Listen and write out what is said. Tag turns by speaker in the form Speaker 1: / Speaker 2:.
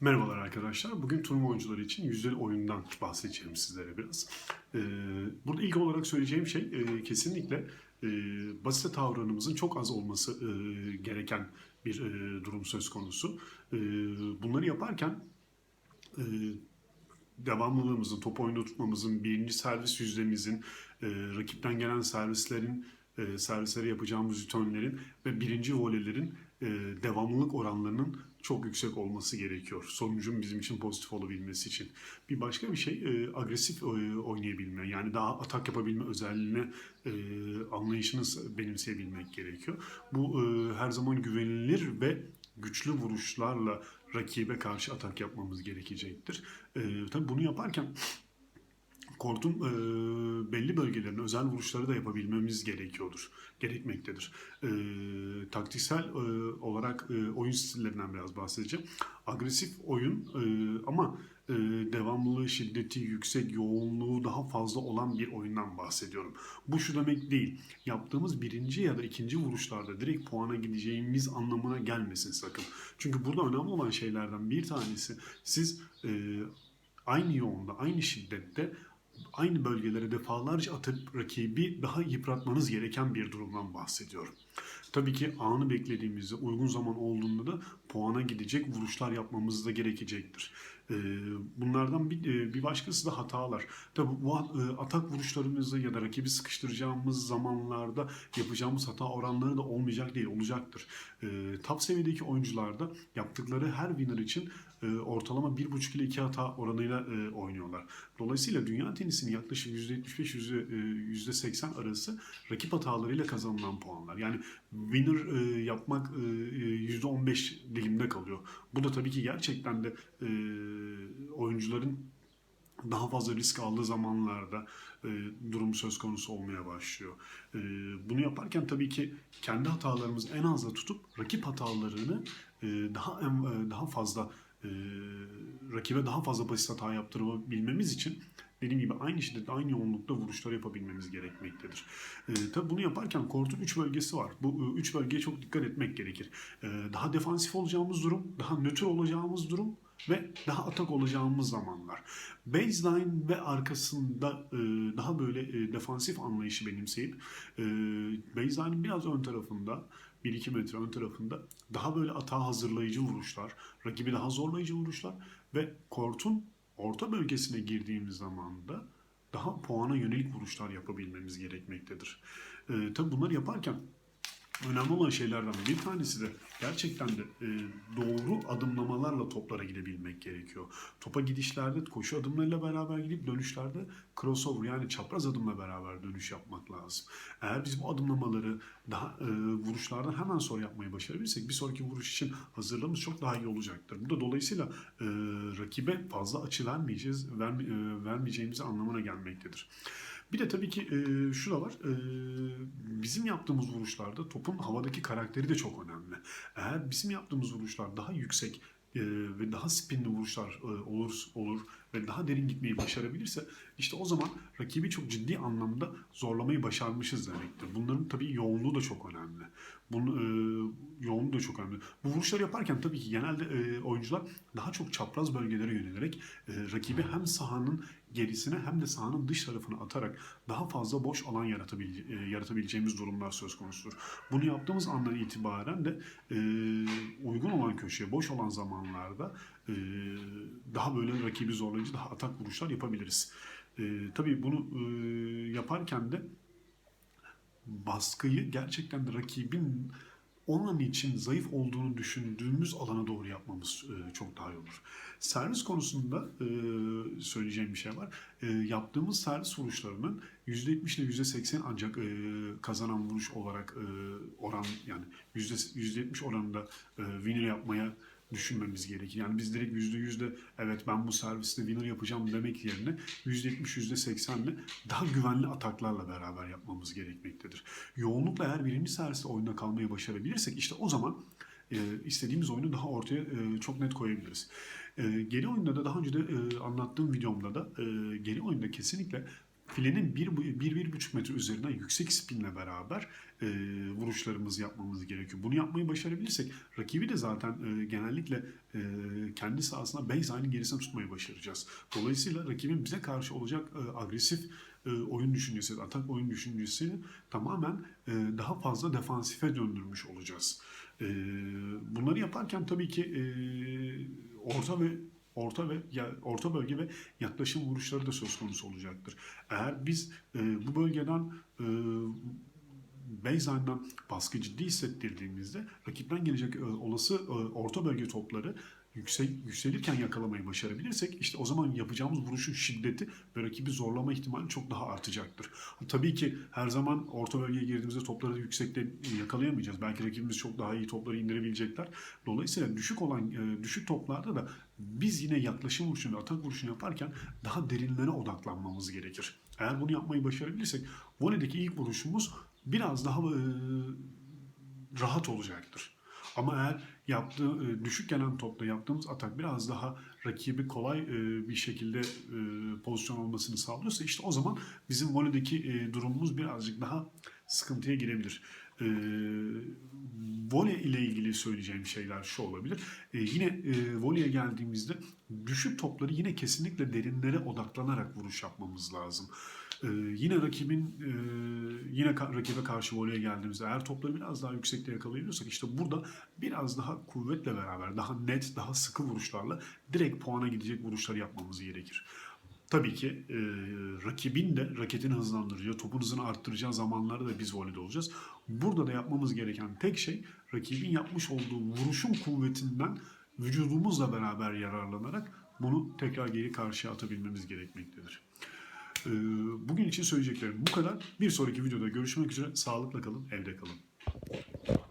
Speaker 1: Merhabalar arkadaşlar. Bugün turnuva oyuncuları için yüzdeli oyundan bahsedeceğim sizlere biraz. Ee, burada ilk olarak söyleyeceğim şey e, kesinlikle e, basit davranımızın çok az olması e, gereken bir e, durum söz konusu. E, bunları yaparken e, devamlılığımızın, top oyunda tutmamızın, birinci servis yüzdemizin, e, rakipten gelen servislerin, e, servislere yapacağımız returnlerin ve birinci voleylerin e, devamlılık oranlarının çok yüksek olması gerekiyor. Sonucun bizim için pozitif olabilmesi için. Bir başka bir şey e, agresif e, oynayabilme. Yani daha atak yapabilme özelliğine e, anlayışını benimseyebilmek gerekiyor. Bu e, her zaman güvenilir ve güçlü vuruşlarla rakibe karşı atak yapmamız gerekecektir. E, tabii bunu yaparken kortun e, belli bölgelerine özel vuruşları da yapabilmemiz gerekiyordur, gerekmektedir. E, taktiksel e, olarak e, oyun stillerinden biraz bahsedeceğim. Agresif oyun e, ama e, devamlılığı, şiddeti yüksek, yoğunluğu daha fazla olan bir oyundan bahsediyorum. Bu şu demek değil. Yaptığımız birinci ya da ikinci vuruşlarda direkt puana gideceğimiz anlamına gelmesin sakın. Çünkü burada önemli olan şeylerden bir tanesi siz e, aynı yoğunda, aynı şiddette aynı bölgelere defalarca atıp rakibi daha yıpratmanız gereken bir durumdan bahsediyorum. Tabii ki anı beklediğimizde uygun zaman olduğunda da puana gidecek vuruşlar yapmamız da gerekecektir. Ee, bunlardan bir, e, bir başkası da hatalar. Tabii bu e, atak vuruşlarımızı ya da rakibi sıkıştıracağımız zamanlarda yapacağımız hata oranları da olmayacak değil, olacaktır. Ee, top seviyedeki oyuncularda yaptıkları her winner için e, ortalama 1,5 ile 2 hata oranıyla oynuyorlar. Dolayısıyla dünya tenisinin yaklaşık %75 %80 arası rakip hatalarıyla kazanılan puanlar. Yani winner yapmak %15 dilimde kalıyor. Bu da tabii ki gerçekten de oyuncuların daha fazla risk aldığı zamanlarda e, durum söz konusu olmaya başlıyor. E, bunu yaparken tabii ki kendi hatalarımızı en azda tutup rakip hatalarını e, daha en, daha fazla e, rakibe daha fazla basit hata yaptırabilmemiz için dediğim gibi aynı şiddette, aynı yoğunlukta vuruşlar yapabilmemiz gerekmektedir. E, tabii bunu yaparken kortun 3 bölgesi var. Bu 3 bölgeye çok dikkat etmek gerekir. E, daha defansif olacağımız durum, daha nötr olacağımız durum ve daha atak olacağımız zamanlar. Baseline ve arkasında e, daha böyle e, defansif anlayışı benimseyip e, baseline'in biraz ön tarafında 1-2 metre ön tarafında daha böyle atağa hazırlayıcı vuruşlar, rakibi daha zorlayıcı vuruşlar ve kortun orta bölgesine girdiğimiz zaman da daha puana yönelik vuruşlar yapabilmemiz gerekmektedir. E, tabi bunları yaparken önemli olan şeylerden bir tanesi de gerçekten de e, doğru adımlamalarla toplara gidebilmek gerekiyor. Topa gidişlerde koşu adımlarıyla beraber gidip dönüşlerde crossover yani çapraz adımla beraber dönüş yapmak lazım. Eğer biz bu adımlamaları daha e, vuruşlardan hemen sonra yapmayı başarabilirsek bir sonraki vuruş için hazırlığımız çok daha iyi olacaktır. Bu da dolayısıyla e, rakibe fazla açı vermeyeceğiz, verme, e, vermeyeceğimiz anlamına gelmektedir. Bir de tabii ki e, şu da var. E, bizim yaptığımız vuruşlarda topun havadaki karakteri de çok önemli. Eğer bizim yaptığımız vuruşlar daha yüksek e, ve daha spinli vuruşlar e, olur olur ve daha derin gitmeyi başarabilirse işte o zaman rakibi çok ciddi anlamda zorlamayı başarmışız demektir. Bunların tabii yoğunluğu da çok önemli. Bunun e, yoğunluğu da çok önemli. Bu vuruşları yaparken tabii ki genelde e, oyuncular daha çok çapraz bölgelere yönelerek e, rakibi hem sahanın gerisine hem de sahanın dış tarafına atarak daha fazla boş alan yaratabil, e, yaratabileceğimiz durumlar söz konusudur. Bunu yaptığımız andan itibaren de e, uygun olan köşeye, boş olan zamanlarda e, daha böyle rakibi zorlayıcı, daha atak vuruşlar yapabiliriz. E, tabii bunu e, yaparken de baskıyı gerçekten rakibin onun için zayıf olduğunu düşündüğümüz alana doğru yapmamız e, çok daha iyi olur. Servis konusunda e, söyleyeceğim bir şey var. E, yaptığımız servis vuruşlarının %70 ile %80 ancak e, kazanan vuruş olarak oran yani %70 oranında e, winner yapmaya düşünmemiz gerekir. Yani biz direkt yüzde yüzde evet ben bu serviste winner yapacağım demek yerine yüzde yetmiş yüzde seksenle daha güvenli ataklarla beraber yapmamız gerekmektedir. Yoğunlukla eğer birinci serviste oyunda kalmayı başarabilirsek işte o zaman e, istediğimiz oyunu daha ortaya e, çok net koyabiliriz. E, geri oyunda da daha önce de e, anlattığım videomda da e, geri oyunda kesinlikle filenin 1-1,5 metre üzerinden yüksek spinle beraber e, vuruşlarımızı yapmamız gerekiyor. Bunu yapmayı başarabilirsek rakibi de zaten e, genellikle e, kendi sahasına baseline'in gerisine tutmayı başaracağız. Dolayısıyla rakibin bize karşı olacak e, agresif e, oyun düşüncesi, atak oyun düşüncesini tamamen e, daha fazla defansife döndürmüş olacağız. E, bunları yaparken tabii ki e, orta ve orta ve ya, orta bölge ve yaklaşım vuruşları da söz konusu olacaktır. Eğer biz e, bu bölgeden e, baseline'dan baskı ciddi hissettirdiğimizde rakipten gelecek e, olası e, orta bölge topları yüksel, yükselirken yakalamayı başarabilirsek işte o zaman yapacağımız vuruşun şiddeti ve rakibi zorlama ihtimali çok daha artacaktır. Tabii ki her zaman orta bölgeye girdiğimizde topları yüksekte yakalayamayacağız. Belki rakibimiz çok daha iyi topları indirebilecekler. Dolayısıyla düşük olan e, düşük toplarda da biz yine yaklaşım vuruşunu, atak vuruşunu yaparken daha derinlere odaklanmamız gerekir. Eğer bunu yapmayı başarabilirsek voleydeki ilk vuruşumuz biraz daha e, rahat olacaktır. Ama eğer yaptığı e, düşük gelen topla yaptığımız atak biraz daha rakibi kolay e, bir şekilde e, pozisyon olmasını sağlıyorsa işte o zaman bizim voleydeki durumumuz birazcık daha sıkıntıya girebilir. E, voley ile ilgili söyleyeceğim şeyler şu olabilir. E, yine e, voleye geldiğimizde düşük topları yine kesinlikle derinlere odaklanarak vuruş yapmamız lazım. Ee, yine rakibin e, yine ka- rakibe karşı voleye geldiğimizde eğer topları biraz daha yüksekte yakalayabiliyorsak işte burada biraz daha kuvvetle beraber daha net daha sıkı vuruşlarla direkt puana gidecek vuruşlar yapmamız gerekir. Tabii ki e, rakibin de raketini hızlandıracağı, topun hızını arttıracağı zamanlarda da biz voleyde olacağız. Burada da yapmamız gereken tek şey rakibin yapmış olduğu vuruşun kuvvetinden vücudumuzla beraber yararlanarak bunu tekrar geri karşıya atabilmemiz gerekmektedir. Ee, Bugün için söyleyeceklerim bu kadar. Bir sonraki videoda görüşmek üzere. Sağlıkla kalın, evde kalın.